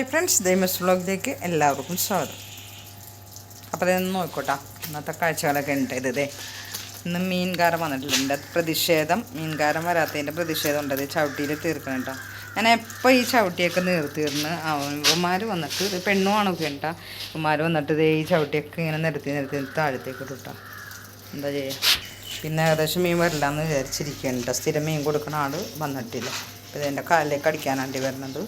Hi friends ദൈമസ് വ്ളോഗിലേക്ക് എല്ലാവർക്കും സ്വാഗതം. അപ്പോൾ ഇതൊന്ന് നോക്കോട്ടാ ഇന്നത്തെ കാഴ്ചകളൊക്കെ ഉണ്ട് ഇത് ഇന്ന് മീൻകാരം വന്നിട്ടില്ല എന്റെ പ്രതിഷേധം മീൻകാരം വരാത്തതിന്റെ പ്രതിഷേധം ഉണ്ട്. അത് ചവിട്ടിയിൽ തീർക്കണം കേട്ടോ. ഞാൻ എപ്പോൾ ഈ ചവിട്ടിയൊക്കെ നിർത്തിയിരുന്ന് ഇവന്മാർ വന്നിട്ട് ഇത് പെണ്ണുമാണ് കേട്ടോ. ഇവന്മാർ വന്നിട്ട് ഇതേ ഈ ചവിട്ടിയൊക്കെ ഇങ്ങനെ നിരത്തി നിരത്തി താഴത്തേക്ക് ഇട്ടോ എന്താ ചെയ്യുക പിന്നെ ഏകദേശം മീൻ വരില്ല എന്ന് വിചാരിച്ചിരിക്കുന്നുണ്ട് സ്ഥിരം മീൻ കൊടുക്കണ ആൾ വന്നിട്ടില്ല. അപ്പോൾ ഇതെന്റെ കാലിലേക്ക് അടിക്കാനാണ്ടി വരുന്നത്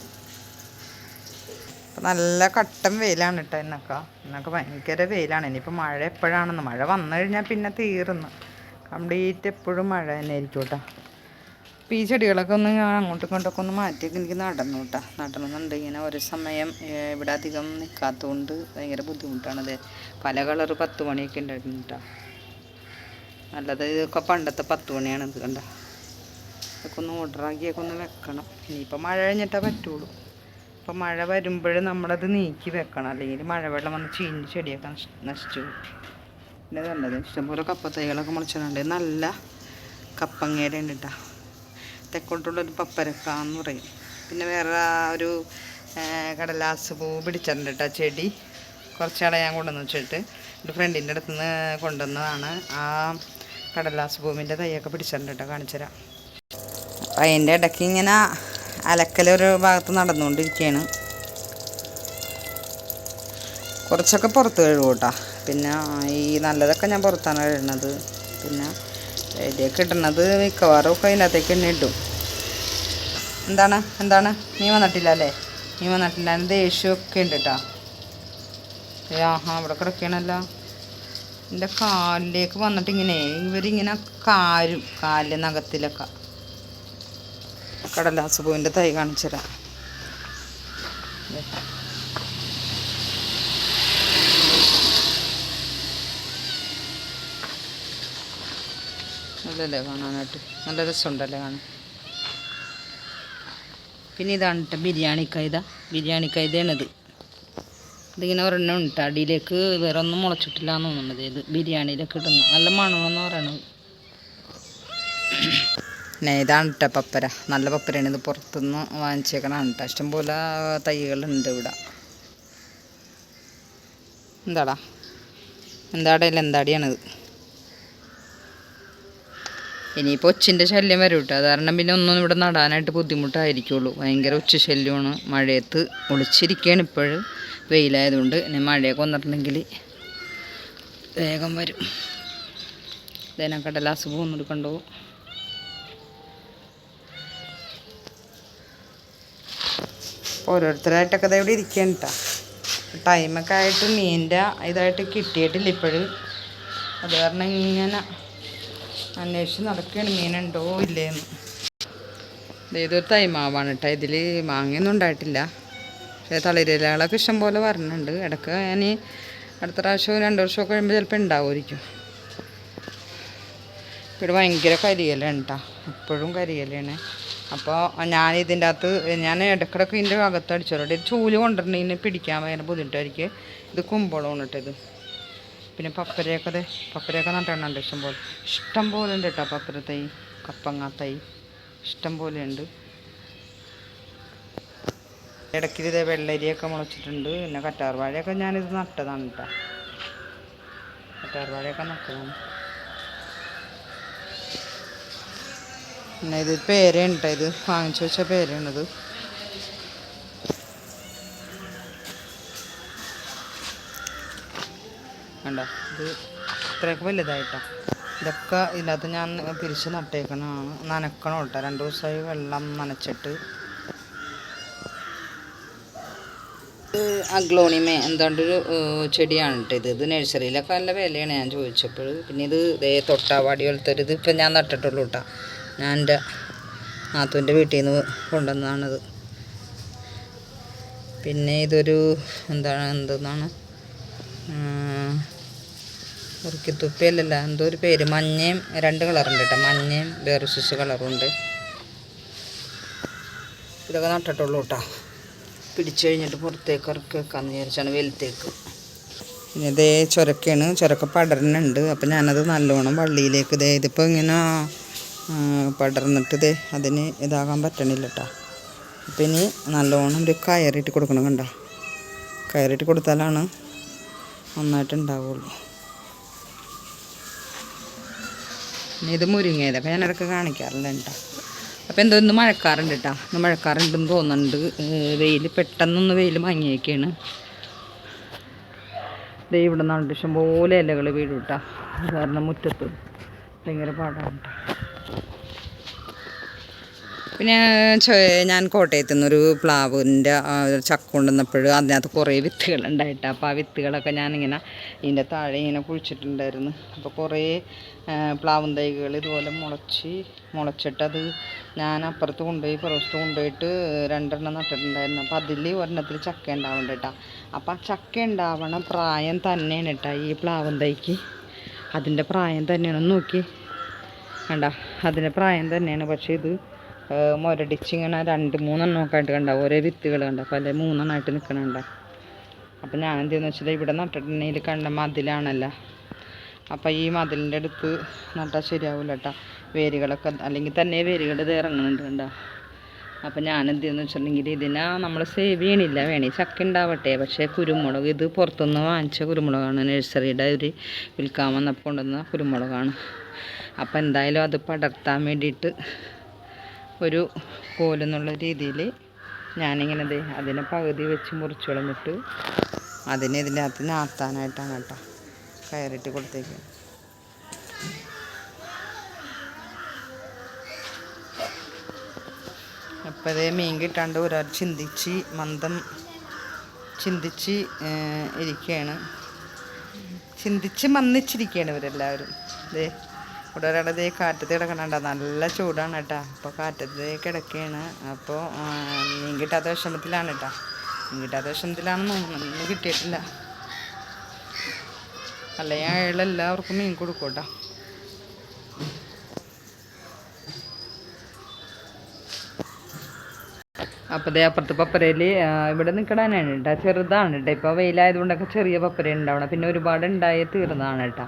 ഇപ്പം നല്ല കട്ടൻ വെയിലാണ് കേട്ടോ എന്നൊക്കെ എന്നൊക്കെ ഭയങ്കര വെയിലാണ്. ഇനിയിപ്പോൾ മഴ എപ്പോഴാണെന്ന് മഴ വന്നു കഴിഞ്ഞാൽ പിന്നെ തീർന്നു. കംപ്ലീറ്റ് എപ്പോഴും മഴ തന്നെ ആയിരിക്കും കേട്ടോ അപ്പോൾ ഈ ചെടികളൊക്കെ ഒന്ന് ഞാൻ അങ്ങോട്ടും ഇങ്ങോട്ടൊക്കെ ഒന്ന് മാറ്റിയൊക്കെ എനിക്ക് നടന്നു കേട്ടോ നടണമെന്നുണ്ട് ഇങ്ങനെ ഒരു സമയം ഇവിടെ അധികം നിൽക്കാത്തതുകൊണ്ട് ഭയങ്കര ബുദ്ധിമുട്ടാണത് പല കളറ് പത്ത് മണിയൊക്കെ ഉണ്ടായിരുന്നു കേട്ടോ നല്ലത് ഇതൊക്കെ പണ്ടത്തെ പത്ത് മണിയാണ് ഇത് കണ്ട. ഇതൊക്കെ ഒന്ന് ഓർഡറാക്കിയൊക്കെ ഒന്ന് വെക്കണം. ഇനിയിപ്പോൾ മഴ കഴിഞ്ഞിട്ടേ പറ്റുള്ളൂ. അപ്പോൾ മഴ വരുമ്പോൾ നമ്മളത് നീക്കി വെക്കണം. അല്ലെങ്കിൽ മഴവെള്ളം വന്ന് ചീഞ്ഞ് ചെടിയൊക്കെ നശ് നശിച്ചു. പിന്നെ കണ്ടത് ഇഷ്ടംപോലെ കപ്പത്തൈകളൊക്കെ മുളച്ചിട്ടുണ്ട് നല്ല കപ്പങ്ങയുടെ ഉണ്ട് കേട്ടോ തെക്കോട്ടുള്ളൊരു പപ്പരക്ക എന്ന് പറയും. പിന്നെ വേറെ ഒരു കടലാസ് പൂ പിടിച്ചിട്ടുണ്ട് കേട്ടോ ചെടി. കുറച്ചാളെ ഞാൻ കൊണ്ടുവന്ന് വെച്ചിട്ട് എന്റെ ഫ്രണ്ടിന്റെ അടുത്ത് നിന്ന് കൊണ്ടുവന്നതാണ്. ആ കടലാസ് ഭൂമിന്റെ തൈയൊക്കെ പിടിച്ചിട്ടുണ്ട് കേട്ടോ കാണിച്ചു തരാം അപ്പം അതിന്റെ ഇടയ്ക്ക് ഇങ്ങനെ അലക്കലൊരു ഭാഗത്ത് നടന്നുകൊണ്ടിരിക്കുകയാണ്. കുറച്ചൊക്കെ പുറത്ത് കഴുകും കേട്ടോ പിന്നെ ഈ നല്ലതൊക്കെ ഞാൻ പുറത്താണ് കഴുകുന്നത്. പിന്നെ ഇതിലേക്ക് ഇടുന്നത് മിക്കവാറും ഒക്കെ അതിനകത്തേക്ക് തന്നെ ഇടും. എന്താണ്? എന്താണ്? നീ വന്നിട്ടില്ല അല്ലേ? നീ വന്നിട്ടില്ല. അതിന് ദേഷ്യമൊക്കെ ഉണ്ട് കേട്ടോ ആഹാ അവിടെ കിടക്കണല്ലോ എന്റെ കാലിലേക്ക് വന്നിട്ട് ഇങ്ങനെ ഇവരിങ്ങനെ കാരും കാലിലെ നഖത്തിലൊക്കെ കടലാസ് പൂവിന്റെ തൈ കാണിച്ചു തരാം. നല്ലല്ലേ കാണാനായിട്ട്? നല്ല രസമുണ്ടല്ലേ കാണാൻ? പിന്നെ ഇതാണ് കേട്ടോ ബിരിയാണി കൈത. ബിരിയാണി കൈതയാണിത്. ഇതിങ്ങനെ ഒരെണ്ണം ഉണ്ട്. അടിയിലേക്ക് വേറെ ഒന്നും മുളച്ചിട്ടില്ല എന്ന് തോന്നുന്നത് ഇത്. ബിരിയാണിയിലൊക്കെ ഇടുന്നു. നല്ല മണമെന്ന് പറയണത്. പിന്നെ ഇതാണ് കേട്ടോ പപ്പര. നല്ല പപ്പരയാണ്. ഇത് പുറത്തുനിന്ന് വാങ്ങിച്ചേക്കണതാണ് കേട്ടോ ഇഷ്ടംപോലെ തൈകളുണ്ട് ഇവിടെ. എന്താടാ? എന്താടയില്ല എന്താടിയാണിത് ഇനിയിപ്പോൾ ഒച്ചിന്റെ ശല്യം വരും കേട്ടോ അതുകാരണം പിന്നെ ഒന്നും ഇവിടെ നടാനായിട്ട് ബുദ്ധിമുട്ടായിരിക്കുള്ളൂ. ഭയങ്കര ഉച്ച ശല്യമാണ്. മഴയത്ത് ഒളിച്ചിരിക്കുകയാണ് ഇപ്പോഴും. വെയിലായതുകൊണ്ട് ഇനി മഴയൊക്കെ വന്നിട്ടുണ്ടെങ്കിൽ വേഗം വരും. ഇതേനാ കടലാസ് പോകുന്നത് കണ്ടോ ഓരോരുത്തരായിട്ടൊക്കെ ദേ ഇവിടെ ഇരിക്കുകയാണ് കേട്ടോ ടൈമൊക്കെ ആയിട്ട് മീനിന്റെ ഇതായിട്ട് കിട്ടിയിട്ടില്ല ഇപ്പോഴും. അത് കാരണം ഇങ്ങനെ അന്വേഷിച്ച് നടക്കുകയാണ്. മീനുണ്ടോ ഇല്ലേന്ന്. ഇതൊരു തൈമാവാണ് കേട്ടോ ഇതിൽ മാങ്ങയൊന്നും ഉണ്ടായിട്ടില്ല. പക്ഷേ തളിരലകളൊക്കെ ഇഷ്ടം പോലെ വരണുണ്ട്. ഇടയ്ക്ക് ഞാൻ അടുത്ത പ്രാവശ്യം രണ്ട് വർഷമൊക്കെ കഴിയുമ്പോൾ ചിലപ്പോൾ ഉണ്ടാവുമായിരിക്കും. ഇവിടെ ഭയങ്കര കരിയലാണ് കേട്ടോ എപ്പോഴും കരിയിലാണ് അപ്പോൾ ഞാൻ ഇതിന്റെ അകത്ത് ഞാൻ ഇടക്കിടക്ക് ഇതിന്റെ അകത്ത് അടിച്ചോളൂ ചൂൽ കൊണ്ടിട്ടുണ്ടെങ്കിൽ പിടിക്കാൻ ഭയങ്കര ബുദ്ധിമുട്ടായിരിക്കും ഇത് കുമ്പളമാണ് ഇട്ടത് പിന്നെ പപ്പരയൊക്കെ അതെ പപ്പരയൊക്കെ നട്ടിട്ടുണ്ട് ഇഷ്ടം പോലെ ഇഷ്ടം പോലെ ഉണ്ട് കേട്ടോ പപ്പര തൈ കപ്പങ്ങ തൈ. ഇഷ്ടം പോലെ ഉണ്ട്. ഇടയ്ക്ക് ഇതേ വെള്ളരിയൊക്കെ മുളച്ചിട്ടുണ്ട്. പിന്നെ കറ്റാർവാഴയൊക്കെ ഞാനിത് നട്ടതാണ് കേട്ടോ. കറ്റാർവാഴയൊക്കെ നട്ടതാണ്. പിന്നെ ഇത് പേരയാണ് ഇത് വാങ്ങിച്ചു വെച്ച പേരയാണിത് കണ്ടോ? ഇത് ഇത്രയൊക്കെ വലുതായിട്ടോ. ഇതൊക്കെ ഇതിനകത്ത് ഞാൻ തിരിച്ച് നട്ടേക്കണതാണ്. നനക്കണം കേട്ടോ. രണ്ട് ദിവസമായി വെള്ളം നനച്ചിട്ട്. അഗ്ലോണിമേ എന്താണ്ടൊരു ചെടിയാണ് കേട്ടോ ഇത്. ഇത് നഴ്സറിയിലൊക്കെ നല്ല വിലയാണ് ഞാൻ ചോദിച്ചപ്പോൾ. പിന്നെ ഇത് തൊട്ടാവാടി പോലത്തെ ഒരു ഇത് ഇപ്പം ഞാൻ നട്ടിട്ടുള്ളൂ കേട്ടോ. ഞാൻ എന്റെ മാത്തുവിന്റെ വീട്ടിൽ നിന്ന് കൊണ്ടുവന്നതാണിത്. പിന്നെ ഇതൊരു എന്താണ് എന്തെന്നാണ്? ഉറുക്കിത്തുപ്പിയല്ലല്ല എന്തോ ഒരു പേര്. മഞ്ഞയും രണ്ട് കളറുണ്ട് കേട്ടോ. മഞ്ഞയും വേറെ സിസ് കളറുണ്ട്. ഇതൊക്കെ നട്ടിട്ടുള്ളൂ കേട്ടോ. പിടിച്ചു കഴിഞ്ഞിട്ട് പുറത്തേക്ക് ഇറക്കി വെക്കാമെന്ന് വിചാരിച്ചാണ് വെയിലത്തേക്ക്. പിന്നെ ഇതേ ചുരക്കാണ് ചുരക്ക പടരുന്നുണ്ട് അപ്പം ഞാനത് നല്ലോണം വള്ളിയിലേക്ക് ഇതേ ഇതിപ്പോൾ ഇങ്ങനെ പടർന്നിട്ട് അതിന് ഇതാകാൻ പറ്റണില്ല കേട്ടോ അപ്പം ഇനി നല്ലോണം ഒരു കയറിയിട്ട് കൊടുക്കണം കണ്ട? കയറിയിട്ട് കൊടുത്താലാണ് നന്നായിട്ട് ഉണ്ടാവുള്ളൂ ഇനി ഇത് മുരിങ്ങയത് ഞാൻ ഇടയ്ക്ക് കാണിക്കാറില്ല കേട്ടോ. അപ്പോൾ എന്തോ ഇന്ന് മഴക്കാറുണ്ട് കേട്ടോ. ഇന്ന് മഴക്കാറുണ്ടെന്ന് തോന്നുന്നുണ്ട്. വെയിൽ പെട്ടെന്നൊന്ന് വെയിൽ മങ്ങിയൊക്കെയാണ് ദേ ഇവിടെ നല്ല ഇഷ്ടം പോലെ ഇലകൾ വീഴും കേട്ടോ. കാരണം മുറ്റത്ത് ഭയങ്കര പാടാണ് ട്ടോ. പിന്നെ ഞാൻ കോട്ടയത്തു നിന്നൊരു പ്ലാവിന്റെ ചക്ക കൊണ്ടുവന്നപ്പോൾ അതിനകത്ത് കുറേ വിത്തുകൾ ഉണ്ടായിട്ട് അപ്പോൾ ആ വിത്തുകളൊക്കെ ഞാനിങ്ങനെ ഇതിന്റെ താഴെ ഇങ്ങനെ കുഴിച്ചിട്ടുണ്ടായിരുന്നു. അപ്പോൾ കുറേ പ്ലാവും തൈകൾ ഇതുപോലെ മുളച്ച് മുളച്ചിട്ടത് ഞാൻ അപ്പുറത്ത് കൊണ്ടുപോയി പുറത്ത് കൊണ്ടുപോയിട്ട് രണ്ടെണ്ണം നട്ടിട്ടുണ്ടായിരുന്നു. അപ്പോൾ അതിൽ ഒരെണ്ണത്തിൽ ചക്ക ഉണ്ടാവുന്നുണ്ട് കേട്ടോ. അപ്പോൾ ആ ചക്ക ഉണ്ടാവണ പ്രായം തന്നെയാണ് കേട്ടോ ഈ പ്ലാവും തൈക്ക്. അതിന്റെ പ്രായം തന്നെയാണ്. നോക്കി കണ്ട? അതിന്റെ പ്രായം തന്നെയാണ്. പക്ഷേ ഇത് ആ, മുരടിച്ച് ഇങ്ങനെ രണ്ട് മൂന്നെണ്ണമൊക്കെ ആയിട്ട് കണ്ട. ഓരോ വിത്തുകൾ കണ്ട. പല മൂന്നെണ്ണമായിട്ട് നിൽക്കണുണ്ട അപ്പം ഞാൻ എന്ത് ചെയ്യുന്ന വെച്ചാൽ ഇവിടെ നട്ടിട്ടുണ്ടെങ്കിൽ കണ്ട മതിലാണല്ലോ. അപ്പം ഈ മതിലിന്റെ അടുത്ത് നട്ടാൽ ശരിയാവില്ല കേട്ടോ വേരുകളൊക്കെ അല്ലെങ്കിൽ തന്നെ വേരുകൾ ഇത് ഇറങ്ങുന്നുണ്ട് കണ്ട. അപ്പം ഞാൻ എന്ത് ചെയ്യുന്ന വെച്ചിട്ടുണ്ടെങ്കിൽ ഇതിനെ നമ്മൾ സേവ് ചെയ്യണില്ല. വേണേ ചക്ക ഉണ്ടാവട്ടെ പക്ഷേ കുരുമുളക് ഇത് പുറത്തുനിന്ന് വാങ്ങിച്ച കുരുമുളകാണ്. നഴ്സറിയുടെ ഒരു വിൽക്കാൻ വന്നപ്പോൾ കൊണ്ടുവന്ന കുരുമുളകാണ്. അപ്പം എന്തായാലും അത് പടർത്താൻ വേണ്ടിയിട്ട് ഒരു കോലെന്നുള്ള രീതിയിൽ ഞാനിങ്ങനെ ദേ അതിനെ പകുതി വെച്ച് മുറിച്ചു കളഞ്ഞിട്ട് അതിനെ ഇതിന്റെ അകത്ത് നാത്താനായിട്ടാണ് കേട്ടോ കയറിട്ട് കൊടുത്തേക്ക്. അപ്പോൾ അതേ മീൻ കിട്ടാണ്ട് ഒരാൾ ചിന്തിച്ച് മന്ദം ചിന്തിച്ച് ഇരിക്കുകയാണ് ചിന്തിച്ച് മന്നിച്ചിരിക്കുകയാണ് ഇവരെല്ലാവരും. ദേ ഇവിടെ ഒരാളത് കാറ്റത്ത് കിടക്കണണ്ട. നല്ല ചൂടാണ് കേട്ടോ. അപ്പോൾ കാറ്റത്ത് കിടക്കുകയാണ് അപ്പോൾ മീൻ കിട്ടാത്ത വിഷമത്തിലാണ് കേട്ടോ. മീൻ കിട്ടാത്ത വിഷമത്തിലാണെന്ന് ഒന്നും കിട്ടിയിട്ടില്ല. അല്ലെങ്കിൽ അയാൾ എല്ലാവർക്കും മീൻ കൊടുക്കും കേട്ടോ. അപ്പോൾ ദേ അപ്പുറത്ത് പപ്പരയിൽ ഇവിടെ നിൽക്കണതാണ് കേട്ടോ. ചെറുതാണ് കേട്ടോ. ഇപ്പോൾ വെയിലായതുകൊണ്ടൊക്കെ ചെറിയ പപ്പര ഉണ്ടാവണം പിന്നെ ഒരുപാട് ഉണ്ടായി തീർന്നതാണ് കേട്ടോ.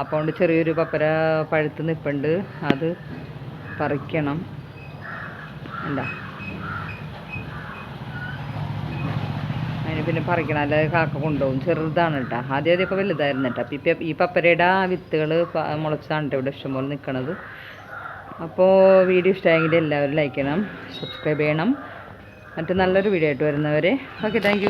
അപ്പോൾ ചെറിയൊരു പപ്പര പഴുത്ത് നിൽപ്പുണ്ട് അത് പറിക്കണം. എന്താ? അതിന് പിന്നെ പറിക്കണം. അല്ലാതെ കാക്ക കൊണ്ടുപോകും. ചെറുതാണ് കേട്ടോ ആദ്യം ആദ്യം ഇപ്പോൾ വലുതായിരുന്നു കേട്ടോ ഇപ്പം ഈ പപ്പരയുടെ ആ വിത്തുകൾ മുളച്ചാണ് കേട്ടോ ഇവിടെ ഇഷ്ടംപോലെ നിൽക്കണത് അപ്പോൾ വീഡിയോ ഇഷ്ടമായെങ്കിൽ എല്ലാവരും ലൈക്ക് ചെയ്യണം. സബ്സ്ക്രൈബ് ചെയ്യണം. മറ്റു നല്ലൊരു വീഡിയോ ആയിട്ട് വരുന്നവരെ. Okay thank